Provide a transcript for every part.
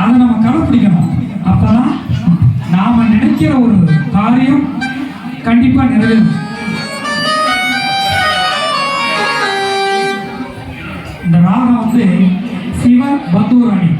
அதை நம்ம கடைப்பிடிக்கணும். அப்பதான் நாம நினைக்கிற ஒரு காரியம் கண்டிப்பா நிறைவேறும். இந்த ராகம் வந்து சிவ பத்தூராணி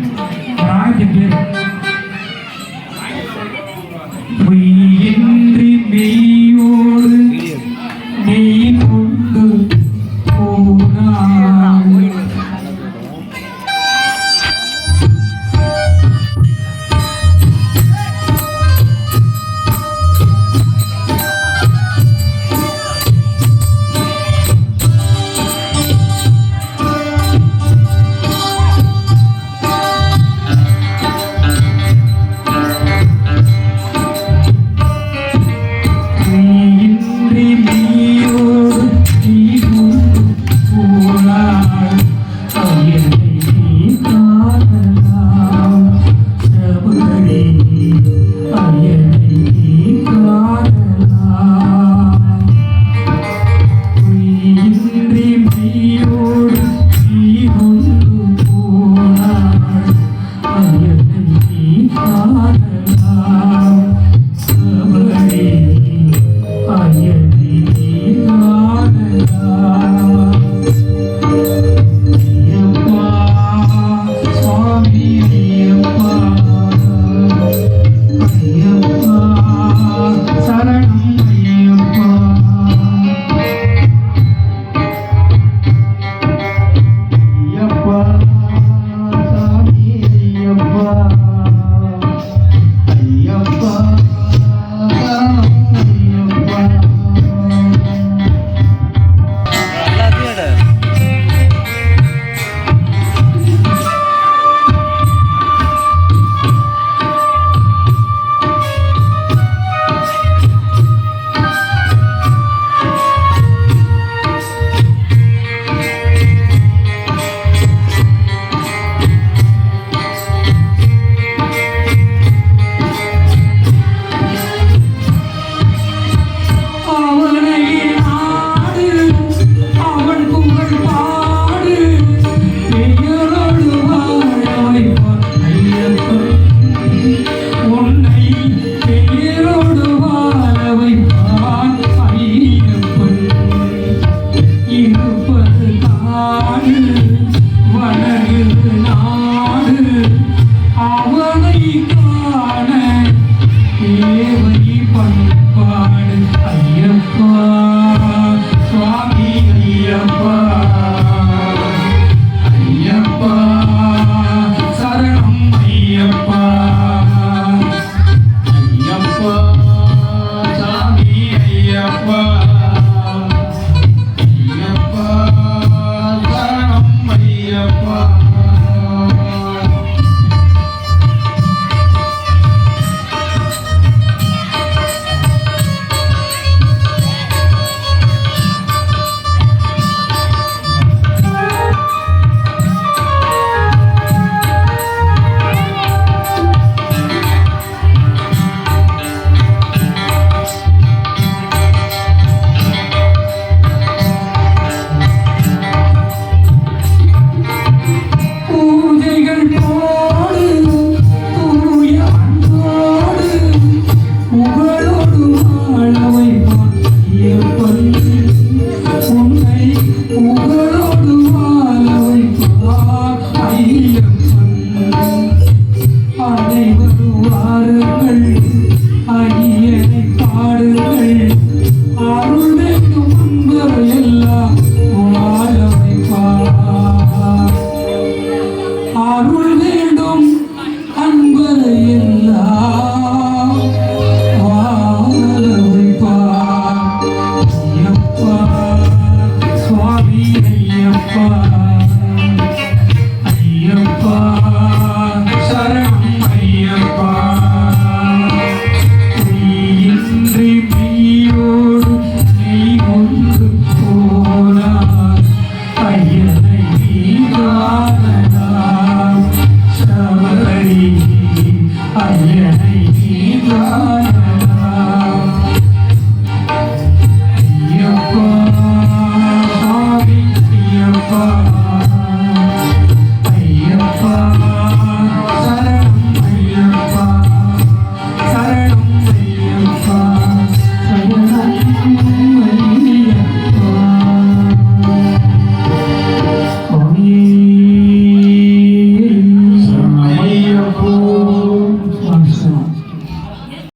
சுவை பண்பாடு ஐயப்பா சுவாமி